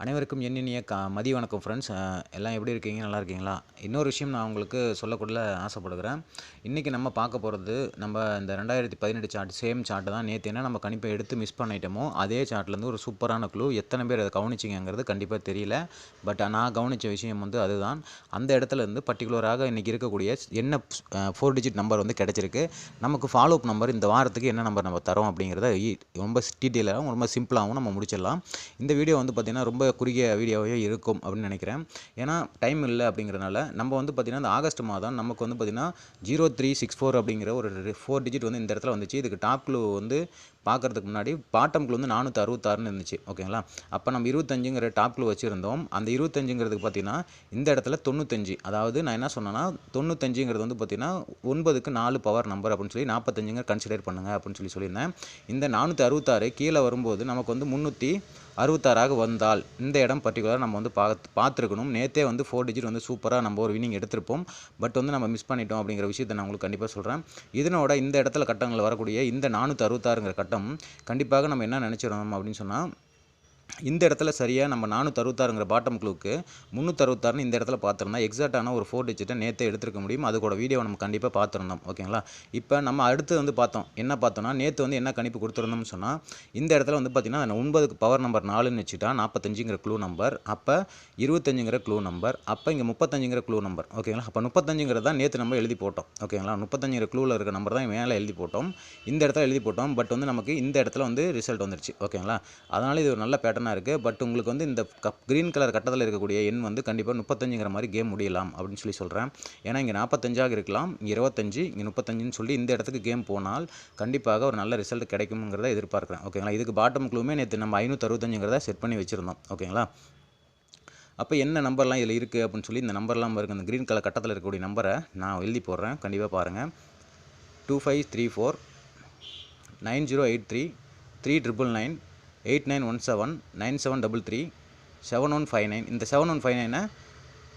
அனைவருக்கும் என் இனிய கா மதிய வணக்கம் ஃப்ரெண்ட்ஸ் எல்லாம் எப்படி இருக்கீங்க? நல்லா இருக்கீங்களா? இன்னொரு விஷயம் நான் உங்களுக்கு சொல்லக்கூட ஆசைப்படுகிறேன். இன்றைக்கி நம்ம பார்க்க போகிறது நம்ம இந்த ரெண்டாயிரத்தி பதினெட்டு சார்ட் சேம் சார்ட்டு தான். நேற்று என்ன நம்ம கணிப்பை எடுத்து மிஸ் பண்ணிட்டோமோ அதே சார்ட்லேருந்து ஒரு சூப்பரான க்ளூ எத்தனை பேர் அதை கவனிச்சிங்கிறது கண்டிப்பாக தெரியல. பட் நான் கவனித்த விஷயம் வந்து அதுதான். அந்த இடத்துலேருந்து பர்டிகுலராக இன்றைக்கி இருக்கக்கூடிய என்ன ஃபோர் டிஜிட் நம்பர் வந்து கிடச்சிருக்கு. நமக்கு ஃபாலோ அப் நம்பர் இந்த வாரத்துக்கு என்ன நம்பர் நம்ம தரோம் அப்படிங்கிறத ரொம்ப டீட்டெயிலாகவும் ரொம்ப சிம்பிளாகவும் நம்ம முடிச்சிடலாம். இந்த வீடியோ வந்து பார்த்திங்கன்னா ரொம்ப குறுகிய வீடியோவே இருக்கும் அப்படின்னு நினைக்கிறேன். ஏன்னா டைம் இல்லை அப்படிங்கிறனால நம்ம வந்து பார்த்திங்கன்னா இந்த ஆகஸ்ட் மாதம் நமக்கு வந்து பார்த்திங்கன்னா ஜீரோ த்ரீ சிக்ஸ் ஃபோர் அப்படிங்கிற ஒரு ஃபோர் டிஜிட் வந்து இந்த இடத்துல வந்துச்சு. இதுக்கு டாப் க்ளூ வந்து பார்க்கறதுக்கு முன்னாடி பாட்டம் க்ளூ வந்து நானூற்றி அறுபத்தாறுன்னு இருந்துச்சு. ஓகேங்களா? அப்போ நம்ம இருபத்தஞ்சுங்கிற டாப் க்ளூ வச்சுருந்தோம். அந்த இருபத்தஞ்சுங்கிறதுக்கு பார்த்தீங்கன்னா இந்த இடத்துல தொண்ணூத்தஞ்சு. அதாவது நான் என்ன சொன்னேன்னா தொண்ணூத்தஞ்சுங்கிறது வந்து பார்த்தீங்கன்னா ஒன்பதுக்கு நாலு பவர் நம்பர் அப்படின்னு சொல்லி நாற்பத்தஞ்சுங்க கன்சிடர் பண்ணுங்க அப்படின்னு சொல்லி சொல்லியிருந்தேன். இந்த நானூற்றி அறுபத்தாறு கீழே வரும்போது நமக்கு வந்து முந்நூற்றி அறுபத்தாறாக வந்தால் இந்த இடம் பர்டிகுலராக நம்ம வந்து பார்த்து பார்த்துருக்கணும். நேற்றே வந்து ஃபோர் டிஜிட் வந்து சூப்பராக நம்ம ஒரு வினிங் எடுத்திருப்போம். பட் வந்து நம்ம மிஸ் பண்ணிட்டோம் அப்படிங்கிற விஷயத்தை நான் உங்களுக்கு கண்டிப்பாக சொல்கிறேன் இதனோட இந்த இடத்துல கட்டங்களில் வரக்கூடிய இந்த நானூற்றி அறுபத்தாறுங்கிற கட்டம் கண்டிப்பாக நம்ம என்ன நினச்சிடணும் அப்படின்னு சொன்னால் இந்த இடத்துல சரியாக நம்ம நானூற்றறுபத்தாறுங்கிற பாட்டம் க்ளூக்கு முந்நூற்றறுபத்தாறுன்னு இந்த இடத்துல பார்த்துருந்தா எக்ஸாக்டான ஒரு ஃபோர் டிஜிட்டை நேற்றே எடுத்துருக்க முடியும். அதோட வீடியோ நம்ம கண்டிப்பாக பார்த்துருந்தோம். ஓகேங்களா இப்போ நம்ம அடுத்து வந்து பார்த்தோம். என்ன பார்த்தோம்னா நேற்று வந்து என்ன கணிப்பு கொடுத்துருந்தோம்னு சொன்னால் இந்த இடத்துல வந்து பார்த்தீங்கன்னா ஒன்பதுக்கு பவர் நம்பர் நாலுன்னு வச்சுட்டா நாற்பத்தஞ்சுங்கிற க்ளூ நம்பர் அப்போ இருபத்தஞ்சுங்கிற க்ளூ நம்பர் அப்போ இங்கே முப்பத்தஞ்சுங்கிற க்ளூ நம்பர் ஓகேங்களா அப்போ முப்பத்தஞ்சுங்கிறது தான் நேற்று நம்ம எழுதி போட்டோம். ஓகேங்களா முப்பத்தஞ்சுங்கிற க்ளூவில் இருக்க நம்பர் தான் மேலே எழுதி போட்டோம். இந்த இடத்துல எழுதி போட்டோம். பட் வந்து நமக்கு இந்த இடத்துல வந்து ரிசல்ட் வந்துருச்சு. ஓகேங்களா அதனால் இது ஒரு நல்ல பேட்டர்னாக இருக்குது பட் உங்களுக்கு வந்து இந்த கப் க்ரீன் கலர் கட்டத்தில் இருக்கக்கூடிய எண் வந்து கண்டிப்பாக முப்பத்தஞ்சுங்கிற மாதிரி கேம் முடியலாம் அப்படின்னு சொல்லி சொல்கிறேன் ஏன்னா இங்கே நாற்பத்தஞ்சாக இருக்கலாம் இங்கே இருபத்தஞ்சு இங்கே முப்பத்தஞ்சுன்னு சொல்லி இந்த இடத்துக்கு கேம் போனால் கண்டிப்பாக ஒரு நல்ல ரிசல்ட் கிடைக்குங்கிறத எதிர்பார்க்குறேன். ஓகேங்களா இதுக்கு பாட்டம் க்ளூமே நேற்று நம்ம ஐநூற்றறுபத்தஞ்சுங்கிறத செட் பண்ணி வச்சுருந்தோம். ஓகேங்களா அப்போ என்ன நம்பர்லாம் இதில் இருக்குது அப்படின்னு சொல்லி இந்த நம்பர்லாம் இருக்குது இந்த க்ரீன் கலர் கட்டத்தில் இருக்கக்கூடிய நம்பரை நான் எழுதி போடுறேன். கண்டிப்பாக பாருங்கள் two five three four nine zero eight three three triple nine eight nine one seven nine seven double three seven one five nine இந்த செவன் ஒன் ஃபைவ் நைனை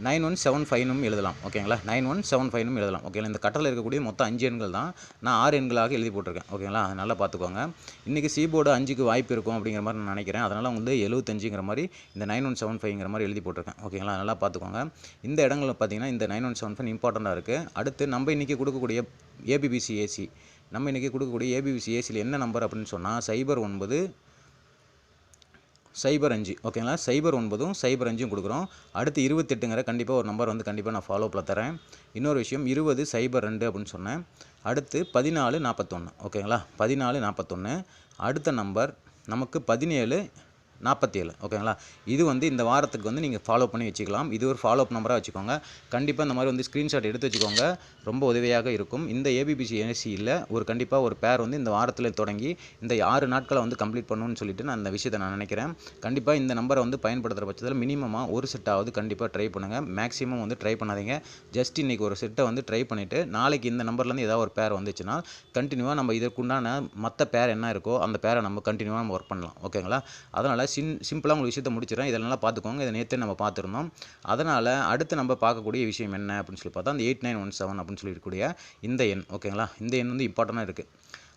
நைன் ஒன் செவன் ஃபைவ்னும் எழுதலாம். ஓகேங்களா? நைன் ஒன் செவன் ஃபைவ்னும் எழுதலாம். ஓகேங்களா? இந்த கட்டத்தில் இருக்கக்கூடிய மொத்தம் அஞ்சு எண்கள் தான் நான் ஆறு எண்களாக எழுதி போட்டிருக்கேன். ஓகேங்களா? அதை நல்லா பார்த்துக்கோங்க. இன்றைக்கி சீபோர்டு அஞ்சுக்கு வாய்ப்பு இருக்கும் அப்படிங்கிற மாதிரி நான் நினைக்கிறேன். அதனால் வந்து எழுபத்தஞ்சுங்கிற மாதிரி இந்த நைன் ஒன் செவன் ஃபைவ்ங்கிற மாதிரி எழுதி போட்டிருக்கேன். ஓகேங்களா? நல்லா பார்த்துக்கோங்க. இந்த இடங்களில் பார்த்தீங்கன்னா இந்த நைன் ஒன் செவன் ஃபைவ் இம்பார்ட்டண்ட்டாக இருக்குது அடுத்து நம்ம இன்றைக்கி கொடுக்கக்கூடிய ஏபிபிசி ஏசி நம்ம இன்றைக்கி கொடுக்கக்கூடிய ஏபிபிசி ஏசியில் என்ன நம்பர் அப்படின்னு சொன்னால் சைபர் ஒன்பது சைபர் அஞ்சு ஓகேங்களா சைபர் ஒன்பதும் சைபர் அஞ்சும் கொடுக்குறோம். அடுத்து இருபத்தெட்டுங்கிற கண்டிப்பாக ஒரு நம்பர் வந்து கண்டிப்பாக நான் ஃபாலோ பண்ண தரேன். இன்னொரு விஷயம் இருபது சைபர் ரெண்டு அப்படின்னு சொன்னேன். அடுத்து பதினாலு நாற்பத்தொன்று ஓகேங்களா பதினாலு நாற்பத்தொன்று அடுத்த நம்பர் நமக்கு பதினேழு நாற்பத்தேழு ஓகேங்களா? இது வந்து இந்த வாரத்துக்கு வந்து நீங்கள் ஃபாலோ பண்ணி வச்சுக்கலாம். இது ஒரு ஃபாலோ அப் நம்பராக வச்சுக்கோங்க. கண்டிப்பாக இந்த மாதிரி வந்து ஸ்க்ரீன்ஷாட் எடுத்து வச்சுக்கோங்க. ரொம்ப உதவியாக இருக்கும். இந்த ஏபிபிசி ஏசியில் ஒரு கண்டிப்பாக ஒரு பேர் வந்து இந்த வாரத்தில் தொடங்கி இந்த ஆறு நாட்களை வந்து கம்ப்ளீட் பண்ணணும்னு சொல்லிட்டு நான் இந்த விஷயத்தை நான் நினைக்கிறேன். கண்டிப்பாக இந்த நம்பரை வந்து பயன்படுத்துகிற பட்சத்தில் மினிமமாக ஒரு செட்டாவது கண்டிப்பாக ட்ரை பண்ணுங்கள் மேக்ஸிமம் வந்து ட்ரை பண்ணாதீங்க. ஜஸ்ட் இன்றைக்கி ஒரு செட்டை வந்து ட்ரை பண்ணிவிட்டு நாளைக்கு இந்த நம்பர்லேருந்து ஏதாவது ஒரு பேர் வந்துச்சுன்னா கண்டினியூவாக நம்ம இதற்குண்டான மற்ற பேர் என்ன இருக்கோ அந்த பேரை நம்ம கண்டினியூவாக நம்ம ஒர்க் பண்ணலாம். ஓகேங்களா? அதனால் சின் சிம்பிளாக உங்களுக்கு விஷயத்தை முடிச்சிடறேன். இதெல்லாம் பார்த்துக்கோங்க. இதை நேற்று நம்ம பார்த்துருந்தோம். அதனால் அடுத்து நம்ம பார்க்கக்கூடிய விஷயம் என்ன அப்படின்னு சொல்லி பார்த்தா அந்த எயிட் நைன் ஒன் செவன் அப்படின்னு சொல்லியிருக்கக்கூடிய இந்த எண் ஓகேங்களா? இந்த எண் வந்து இம்பார்ட்டண்ட்டாக இருக்குது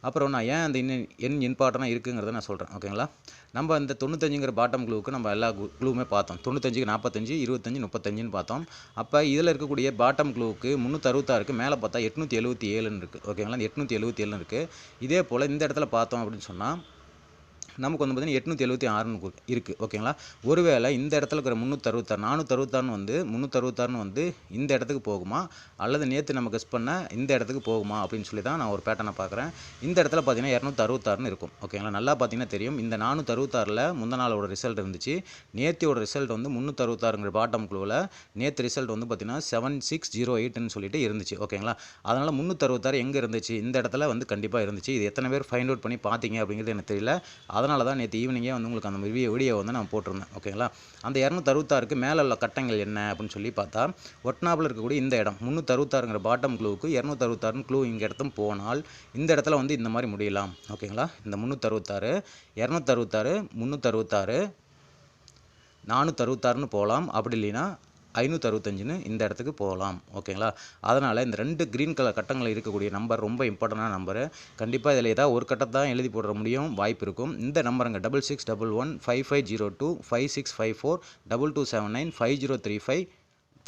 அப்புறம் நான் ஏன் அந்த இன்னும் எண் இம்பார்ட்டனாக இருக்குங்கிறத நான் சொல்கிறேன் ஓகேங்களா? நம்ம அந்த தொண்ணூத்தஞ்சுங்கிற பாட்டம் க்ளூவுக்கு நம்ம எல்லா க்ளூவுமே பார்த்தோம். தொண்ணூத்தஞ்சுக்கு நாற்பத்தஞ்சு இருபத்தஞ்சு முப்பத்தஞ்சுன்னு பார்த்தோம். அப்போ இதில் இருக்கக்கூடிய பாட்டம் க்ளூவுக்கு முந்நூற்றறுபத்தாறுக்கு மேலே பார்த்தா எட்நூற்றி எழுபத்தி ஏழுன்னு இருக்குது ஓகேங்களா? எட்நூற்றி எழுபத்தி ஏழுன்னு இருக்குது இதே போல் இந்த இடத்துல பார்த்தோம் அப்படின்னு சொன்னால் நமக்கு வந்து பார்த்தீங்கன்னா எட்நூற்றி எழுபத்தி ஆறுன்னு இருக்குது ஓகேங்களா ஒருவேளை இந்த இடத்துல இருக்கிற முந்நூற்றறுபத்தாறு நானூற்றறுபத்தாறுன்னு வந்து முந்நூற்றறுபத்தாறுன்னு வந்து இந்த இடத்துக்கு போகுமா? அல்லது நேற்று நம்ம கெஸ் பண்ண இந்த இடத்துக்கு போகுமா? அப்படின்னு சொல்லி தான் நான் ஒரு பேட்டனை பார்க்குறேன். இந்த இடத்துல பார்த்தீங்கன்னா இரநூத்தறுபத்தாறுன்னு இருக்கும் ஓகேங்களா நல்லா பார்த்தீங்கன்னா தெரியும். இந்த நானூற்றறுபத்தாறில் முந்த நாளோட ரிசல்ட் இருந்துச்சு. நேத்தியோட ரிசல்ட் வந்து முந்நூற்றறுபத்தாறுங்கிற பாட்டம் குழுவில் நேற்று ரிசல்ட் வந்து பார்த்தீங்கன்னா செவன் சிக்ஸ் ஜீரோ எயிட்னு சொல்லிட்டு இருந்துச்சு ஓகேங்களா அதனால் முந்நூற்றறுபத்தாறு எங்கே இருந்துச்சு? இந்த இடத்துல வந்து கண்டிப்பாக இருந்துச்சு. இது எத்தனை பேர் ஃபைண்ட் அவுட் பண்ணி பார்த்தீங்க அப்படிங்கிறது எனக்கு தெரியல. அதனால் அதனால தான் நேற்று ஈவினிங்கே வந்து உங்களுக்கு அந்த வீடியோ வீடியோ வந்து நான் போட்டிருந்தேன். ஓகேங்களா அந்த இரநூத்தறுபத்தாறுக்கு மேலே உள்ள கட்டங்கள் என்ன அப்படின்னு சொல்லி பார்த்தா ஒட்னாப்பில் இருக்கக்கூடிய இந்த இடம் முந்நூற்றறுபத்தாறுங்கிற பாட்டம் க்ளூவுக்கு இரநூத்தறுபத்தாறுன்னு க்ளூ இங்கே இடத்தும் போனால் இந்த இடத்துல வந்து இந்த மாதிரி முடியலாம். ஓகேங்களா இந்த முந்நூற்றறுபத்தாறு இரநூத்தறுபத்தாறு முந்நூற்றறுபத்தாறு நானூற்றறுபத்தாறுன்னு போகலாம் அப்படி இல்லைன்னா ஐநூற்றறுபத்தஞ்சுன்னு இந்த இடத்துக்கு போகலாம் ஓகேங்களா? அதனால் இந்த ரெண்டு க்ரீன் கலர் கட்டங்களில் இருக்கக்கூடிய நம்பர் ரொம்ப இம்பார்ட்டண்டான நம்பரு கண்டிப்பாக இதில் ஏதாவது ஒரு கட்டத்தை தான் எழுதி போட முடியும் வாய்ப்பு இருக்கும். இந்த நம்பருங்க double six double one five five zero two five six five four double two seven nine five zero three five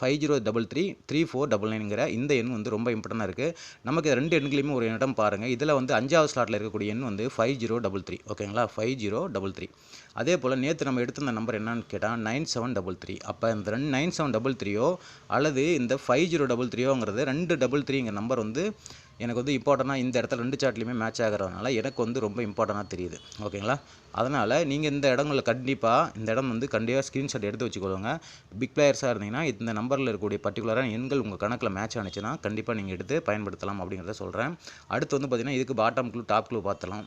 five zero double three three four double நைனுங்கிற இந்த எண் வந்து ரொம்ப இம்பார்ட்டண்டாக இருக்குது நமக்கு ரெண்டு எண்களையுமே ஒரு இடம் பாருங்கள் இதில் வந்து அஞ்சாவது ஸ்லாட்டில் இருக்கக்கூடிய எண் வந்து ஃபைவ் ஜீரோ டபுள் த்ரீ ஓகேங்களா ஃபைவ் ஜீரோ டபுள் த்ரீ அதே போல் நேற்று நம்ம எடுத்திருந்த நம்பர் என்னன்னு கேட்டால் நைன் செவன் டபுள் த்ரீ அப்போ இந்த ரெண்டு நைன் செவன் டபுள் த்ரீயோ அல்லது இந்த ஃபைவ் ஜீரோ டபுள் த்ரீயோங்கிறது ரெண்டு டபுள் த்ரீங்கிற நம்பர் வந்து எனக்கு வந்து இம்பார்ட்டண்ட்டாக இந்த இடத்துல ரெண்டு சார்ட்லையுமே மேட்ச் ஆகிறதுனால எனக்கு வந்து ரொம்ப இம்பார்ட்டண்ட்டாக தெரியுது. ஓகேங்களா அதனால் நீங்கள் இந்த இடங்களில் கண்டிப்பாக இந்த இடம் வந்து கண்டிப்பாக ஸ்க்ரீன்ஷாட் எடுத்து வச்சுக்கொள்ளுங்க. பிக் பிளேயர்ஸாக இருந்தீங்கன்னா இந்த நம்பரில் இருக்கக்கூடிய பர்டிகுலரான எண்கள் உங்கள் கணக்கில் மேட்ச் ஆனிச்சுன்னா கண்டிப்பாக நீங்கள் எடுத்து பயன்படுத்தலாம் அப்படிங்கிறத சொல்கிறேன் அடுத்து வந்து பார்த்திங்கன்னா இதுக்கு பாட்டம் க்ளூ டாப் க்ளூ பார்த்துலாம்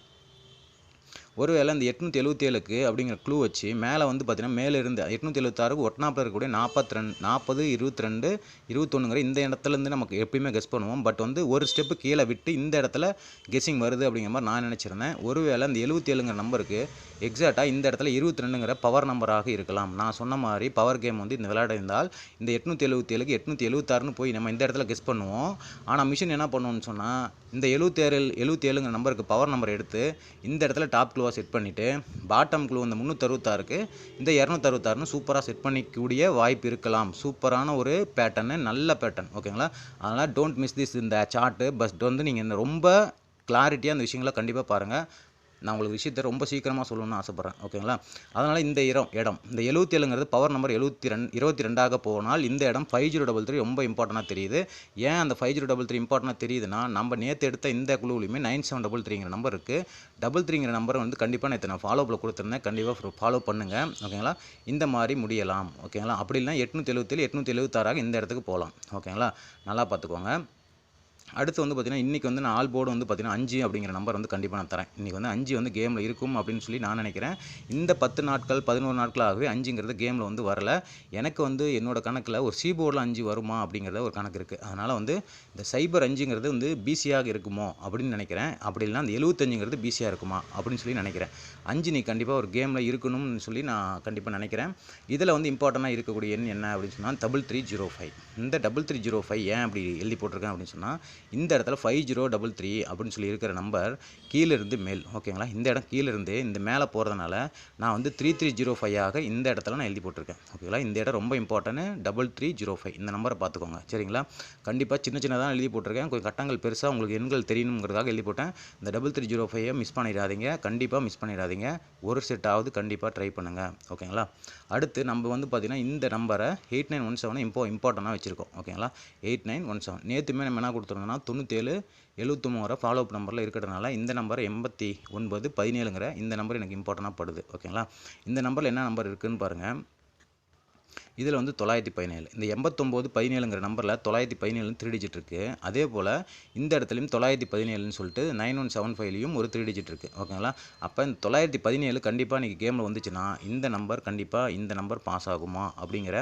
ஒருவேளை இந்த எட்நூற்றி எழுபத்தி ஏழுக்கு அப்படிங்கிற க்ளூ வச்சு மேலே வந்து பார்த்தீங்கன்னா மேலே இருந்து எட்நூற்றி எழுபத்தாறுக்கு ஒட்டினாப்பில் இருக்கக்கூடிய நாற்பத்தி ரெண்டு நாற்பது இருபத்தி ரெண்டு இருபத்தொன்னுங்கிற இந்த இடத்துலேருந்து நமக்கு எப்பயுமே கெஸ் பண்ணுவோம். பட் வந்து ஒரு ஸ்டெப்பு கீழே விட்டு இந்த இடத்துல கெஸ்ஸிங் வருது அப்படிங்கிற மாதிரி நான் நினச்சிருந்தேன். ஒருவேளை இந்த எழுபத்தி ஏழுங்கிற நம்பருக்கு எக்ஸாக்டாக இந்த இடத்துல இருபத்தி ரெண்டுங்கிற பவர் நம்பராக இருக்கலாம். நான் சொன்ன மாதிரி பவர் கேம் வந்து இந்த விளையாட இருந்தால் இந்த எட்நூற்றி எழுபத்தி ஏழுக்கு எட்நூற்றி எழுபத்தாறுன்னு போய் நம்ம இந்த இடத்துல கெஸ் பண்ணுவோம். ஆனால் மிஷின் என்ன பண்ணுவோம்னு சொன்னால் இந்த எழுபத்தேழு எழுபத்தி ஏழுங்கிற நம்பருக்கு பவர் நம்பர் எடுத்து இந்த இடத்துல டாப் க்ளூவாக செட் பண்ணிவிட்டு பாட்டம் க்ளூ இந்த முந்நூற்றறுபத்தாறுக்கு இந்த இரநூத்தறுபத்தாறுன்னு சூப்பராக செட் பண்ணிக்கூடிய வாய்ப்பு இருக்கலாம். சூப்பரான ஒரு பேட்டர்னு நல்ல பேட்டர்ன் ஓகேங்களா அதனால் டோன்ட் மிஸ் திஸ் இந்த சார்ட்டு பட் வந்து நீங்கள் ரொம்ப கிளாரிட்டியாக அந்த விஷயங்களை கண்டிப்பாக பாருங்கள் நான் உங்களுக்கு விஷயத்தை ரொம்ப சீக்கிரமாக சொல்லணும்னு ஆசைப்பட்றேன் ஓகேங்களா? அதனால் இந்த இடம் இடம். இந்த எழுபத்தி ஏழுங்கிறது பவர் நம்பர் எழுபத்தி ரெண்டு இருபத்தி ரெண்டாக போனால் இந்த இடம் ஃபைவ் ஜீரோ டபுள் த்ரீ ரொம்ப இம்பார்ட்டண்டாக தெரியுது. ஏன் அந்த ஃபைவ் ஜீரோ டபுள் த்ரீ இம்பார்ட்டனாக தெரியுதுன்னா நம்ம நேற்று எடுத்த இந்த குழுவிலையுமே நைன் செவன் டபுள் த்ரீங்கிற நம்பர் இருக்குது டபுள் த்ரீங்கிற நம்பர் வந்து கண்டிப்பாக நேற்று நான் ஃபாலோவில் கொடுத்துருந்தேன். கண்டிப்பாக ஃபாலோ பண்ணுங்கள் ஓகேங்களா? இந்த மாதிரி முடியலாம் ஓகேங்களா? அப்படி இல்லைனா எட்நூற்றி எழுபத்தேழு எட்நூற்றி எழுபத்தாறாக இந்த இடத்துக்கு போகலாம் ஓகேங்களா? நல்லா பார்த்துக்கோங்க. அடுத்து வந்து பார்த்தீங்கன்னா இன்றைக்கி வந்து நான் ஆல் போர்டு வந்து பார்த்தீங்கன்னா அஞ்சு அப்படிங்கிற நம்பர் வந்து கண்டிப்பாக நான் தரேன். இன்றைக்கி வந்து அஞ்சு வந்து கேமில் இருக்கும் அப்படின்னு சொல்லி நான் நினைக்கிறேன். இந்த பத்து நாட்கள் பதினோரு நாட்களாகவே அஞ்சுங்கிறது கேமில் வந்து வரல. எனக்கு வந்து என்னோடய கணக்கில் ஒரு சி போர்டில் அஞ்சு வருமா அப்படிங்கிறத ஒரு கணக்கு இருக்குது அதனால் வந்து இந்த சைபர் அஞ்சுங்கிறது வந்து பிசியாக இருக்குமோ அப்படின்னு நினைக்கிறேன். அப்படி இல்லைனா அந்த எழுபத்தஞ்சுங்கிறது பிசியாக இருக்குமா அப்படின்னு சொல்லி நினைக்கிறேன். அஞ்சு நீ கண்டிப்பாக ஒரு கேமில் இருக்கணும்னு சொல்லி நான் கண்டிப்பாக நினைக்கிறேன். இதில் வந்து இம்பார்ட்டண்ட்டாக இருக்கக்கூடிய எண் என்ன அப்படின்னு சொன்னால் டபுள் த்ரீ ஜீரோ ஃபைவ் இந்த டபுள் த்ரீ ஜீரோ ஃபைவ் ஏன் அப்படி எழுதி போட்டிருக்கேன் அப்படின்னு சொன்னால் இந்த இடத்துல ஃபைவ் ஜீரோ டபுள் த்ரீ அப்படின்னு சொல்லி இருக்கிற நம்பர் கீழேருந்து மேல். ஓகேங்களா இந்த இடம் கீழேருந்து இந்த மேலே போகிறதுனால நான் வந்து த்ரீ த்ரீ ஜீரோ ஃபைவ் ஆக இந்த இடத்துல நான் எழுதி போட்டிருக்கேன். ஓகேங்களா இந்த இடம் ரொம்ப important double three zero five இந்த நம்பரை பார்த்துக்கோங்க. சரிங்களா? கண்டிப்பாக சின்ன சின்னதாக எழுதி போட்டிருக்கேன். கொஞ்சம் கட்டங்கள் பெருசாக உங்களுக்கு எண்கள் தெரியணுங்கிறதாக எழுதி போட்டேன். இந்த டபுள் த்ரீ ஜீரோ ஃபைவை மிஸ் பண்ணிடாதீங்க. கண்டிப்பாக மிஸ் பண்ணிடாதீங்க. ஒரு செட்டாவது கண்டிப்பாக ட்ரை பண்ணுங்கள் ஓகேங்களா அடுத்து நம்ம வந்து பார்த்திங்கன்னா இந்த நம்பரை எயிட் நைன் ஒன் செவனை இப்போ இம்பார்ட்டண்ட்டாக வச்சுருக்கோம். ஓகேங்களா எயிட் நைன் ஒன் செவன் நேற்றுமே நம்ம என்ன கொடுத்துருந்தோம்னா தொண்ணூற்றேழு எழுபத்தொம்பது வர ஃபாலோ அப் நம்பரில் இருக்கிறதுனால இந்த நம்பர் எண்பத்தி ஒன்பது பதினேழுங்கிற இந்த நம்பர் எனக்கு இம்பார்ட்டண்ட்டாக படுது. ஓகேங்களா இந்த நம்பரில் என்ன நம்பர் இருக்குதுன்னு பாருங்கள் இதில் வந்து தொள்ளாயிரத்தி பதினேழு. இந்த எண்பத்தொம்போது பதினேழுங்கிற நம்பரில் தொள்ளாயிரத்தி பதினேழுன்னு த்ரீ டிஜிட் இருக்குது அதே போல் இந்த இடத்துலையும் தொள்ளாயிரத்தி பதினேழுன்னு சொல்லிட்டு நைன் ஒன் செவன் ஃபைவ்லையும் ஒரு த்ரீ டிஜிட் இருக்குது ஓகேங்களா? அப்போ இந்த தொள்ளாயிரத்தி பதினேழு கண்டிப்பாக இன்றைக்கி கேமில் வந்துச்சுன்னா இந்த நம்பர் கண்டிப்பாக இந்த நம்பர் பாஸ் ஆகுமா அப்படிங்கிற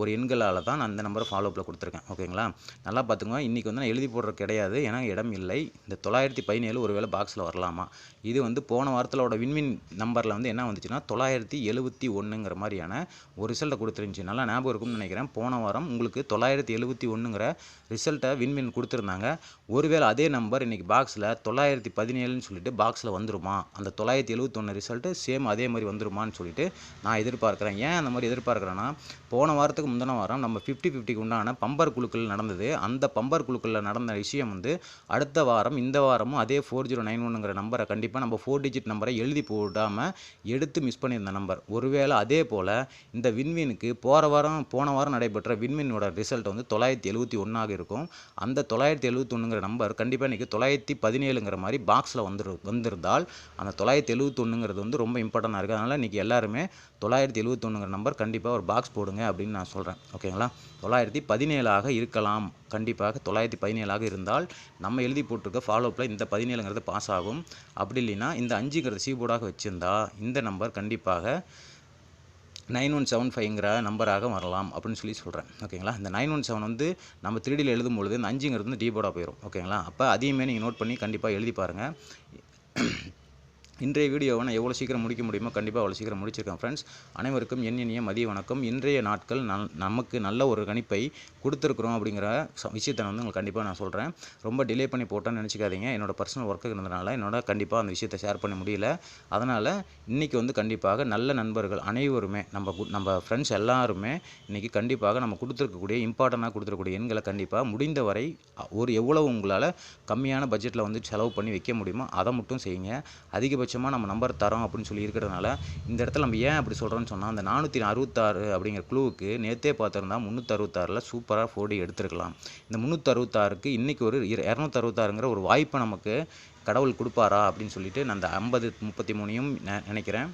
ஒரு எண்களால் தான் நான் அந்த நம்பரை ஃபாலோ அப்பில் கொடுத்துருக்கேன். ஓகேங்களா? நல்லா பார்த்துங்க இன்றைக்கி வந்து நான் எழுதி போடுறது கிடையாது. ஏன்னா இடம் இல்லை. இந்த தொள்ளாயிரத்தி பதினேழு ஒருவேளை பாக்ஸில் வரலாமா? இது வந்து போன வாரத்திலோட விண்மின் நம்பரில் வந்து என்ன வந்துச்சுன்னா தொள்ளாயிரத்தி எழுபத்தி ஒன்றுங்கிற மாதிரியான ஒரு ரிசல்ட்டை கொடுத்துருந்துச்சு நல்லா ஞாபகம் இருக்கும்னு நினைக்கிறேன். போன வாரம் உங்களுக்கு தொள்ளாயிரத்தி எழுபத்தி ஒன்றுங்கிற ரிசல்ட்டை வின்வின் கொடுத்துருந்தாங்க. ஒருவேளை அதே நம்பர் இன்றைக்கி பாக்ஸில் தொள்ளாயிரத்தி பதினேழுன்னு சொல்லிட்டு பாக்ஸில் வந்துருமா? அந்த தொள்ளாயிரத்தி எழுபத்தொன்று ரிசல்ட்டு சேம் அதே மாதிரி வந்துருமான்னு சொல்லிட்டு நான் எதிர்பார்க்குறேன். ஏன் அந்த மாதிரி எதிர்பார்க்குறேன்னா போன வாரத்துக்கு முந்தின வாரம் நம்ம ஃபிஃப்டி ஃபிஃப்டிக்கு உண்டான பம்பர் குழுக்கள் நடந்தது. அந்த பம்பர் குழுக்களில் நடந்த விஷயம் வந்து அடுத்த வாரம் இந்த வாரமும் அதே ஃபோர் ஜீரோ நைன் ஒன்றுங்கிற நம்பரை கண்டிப்பாக நம்ம ஃபோர் டிஜிட் நம்பரை எழுதி போடாமல் எடுத்து மிஸ் பண்ணியிருந்த நம்பர் ஒருவேளை அதே போல் இந்த வின்வினுக்கு போகிற வாரம் போன வாரம் நடைபெற்ற வின்வினோட ரிசல்ட் வந்து தொள்ளாயிரத்தி எழுபத்தி ஒன்றாக இருக்கும். அந்த தொள்ளாயிரத்தி எழுபத்தி எழுபத்தொன்னுங்கிற நம்பர் கண்டிப்பாக இன்றைக்கி தொள்ளாயிரத்தி பதினேழுங்கிற மாதிரி பாக்ஸில் வந்துரு வந்திருந்தால் அந்த தொள்ளாயிரத்தி எழுபத்தொன்னுங்கிறது வந்து ரொம்ப இம்பார்ட்டண்டாக இருக்குது அதனால் இன்றைக்கி எல்லாருமே தொள்ளாயிரத்தி எழுபத்தொன்னுங்கிற நம்பர் கண்டிப்பாக ஒரு பாக்ஸ் போடுங்க அப்படின்னு நான் சொல்கிறேன் ஓகேங்களா தொள்ளாயிரத்தி பதினேழாக இருக்கலாம். கண்டிப்பாக தொள்ளாயிரத்தி பதினேழாக இருந்தால் நம்ம எழுதி போட்டிருக்க ஃபாலோப்பில் இந்த பதினேழுங்கிறது பாஸ் ஆகும். அப்படி இல்லைன்னா இந்த அஞ்சுங்கிறது சீபோர்டாக வச்சுருந்தா இந்த நம்பர் கண்டிப்பாக நைன் ஒன் செவன் ஃபைவ்ங்கிற நம்பராக வரலாம் அப்படின்னு சொல்லி சொல்கிறேன் ஓகேங்களா? இந்த நைன் ஒன் செவன் வந்து நம்ம த்ரீடியில் எழுதும் பொழுது இந்த அஞ்சுங்கிறது வந்து டீபோர்டாக போயிடும் ஓகேங்களா? அப்போ அதையுமே நீங்கள் நோட் பண்ணி கண்டிப்பாக எழுதி பாருங்கள் இன்றைய வீடியோவை நான் எவ்வளோ சீக்கிரம் முடிக்க முடியுமோ கண்டிப்பாக அவ்வளோ சீக்கிரம் முடிச்சிருக்கேன் ஃப்ரெண்ட்ஸ் அனைவருக்கும் என் இனிய மதிய வணக்கம். இன்றைய நாட்கள் நல் நமக்கு நல்ல ஒரு கணிப்பை கொடுத்துருக்குறோம் அப்படிங்கிற விஷயத்தை வந்து உங்களுக்கு கண்டிப்பாக நான் சொல்கிறேன் ரொம்ப டிலே பண்ணி போட்டேன்னு நினச்சிக்காதீங்க. என்னோட பர்சனல் ஒர்க்கு இருந்ததுனால என்னோட கண்டிப்பாக அந்த விஷயத்தை ஷேர் பண்ண முடியல. அதனால் இன்றைக்கி வந்து கண்டிப்பாக நல்ல நண்பர்கள் அனைவருமே நம்ம கு- நம்ம ஃப்ரெண்ட்ஸ் எல்லாருமே இன்றைக்கி கண்டிப்பாக நம்ம கொடுத்துருக்கக்கூடிய இம்பார்ட்டண்ட்டாக கொடுத்துருக்கக்கூடிய எண்களை கண்டிப்பாக முடிந்த வரை ஒரு எவ்வளவு உங்களால் கம்மியான பட்ஜெட்டில் வந்து செலவு பண்ணி வைக்க முடியுமோ அதை மட்டும் செய்யுங்க. அதிகபட்சமாக நம்ம நம்பர் தரோம் அப்படின்னு சொல்லி இருக்கிறதுனால இந்த இடத்துல நம்ம ஏன் அப்படி சொல்கிறோன்னு சொன்னால் அந்த நானூற்றி அறுபத்தாறு அப்படிங்கிற க்ளூவுக்கு நேற்றே பார்த்துருந்தா முந்நூற்றறுபத்தாறில் சூப்பராக ஃபோடி எடுத்துருக்கலாம். இந்த முந்நூற்றறுபத்தாறுக்கு இன்றைக்கி ஒரு இரநூத்தறுபத்தாறுங்கிற ஒரு வாய்ப்பை நமக்கு கடவுள் கொடுப்பாரா அப்படின்னு சொல்லிட்டு நான் அந்த ஐம்பது முப்பத்தி மூணையும் நெ- நினைக்கிறேன்.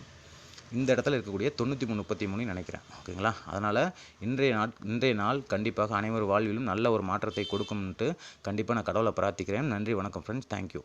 இந்த இடத்துல இருக்கக்கூடிய தொண்ணூற்றி மூணு முப்பத்தி மூணு நினைக்கிறேன். ஓகேங்களா? அதனால் இன்றைய நாட் இன்றைய நாள் கண்டிப்பாக அனைவர் வாழ்விலும் நல்ல ஒரு மாற்றத்தை கொடுக்கும்ன்ட்டு கண்டிப்பாக நான் கடவுளை பிரார்த்திக்கிறேன். நன்றி வணக்கம் ஃப்ரெண்ட்ஸ் தேங்க்யூ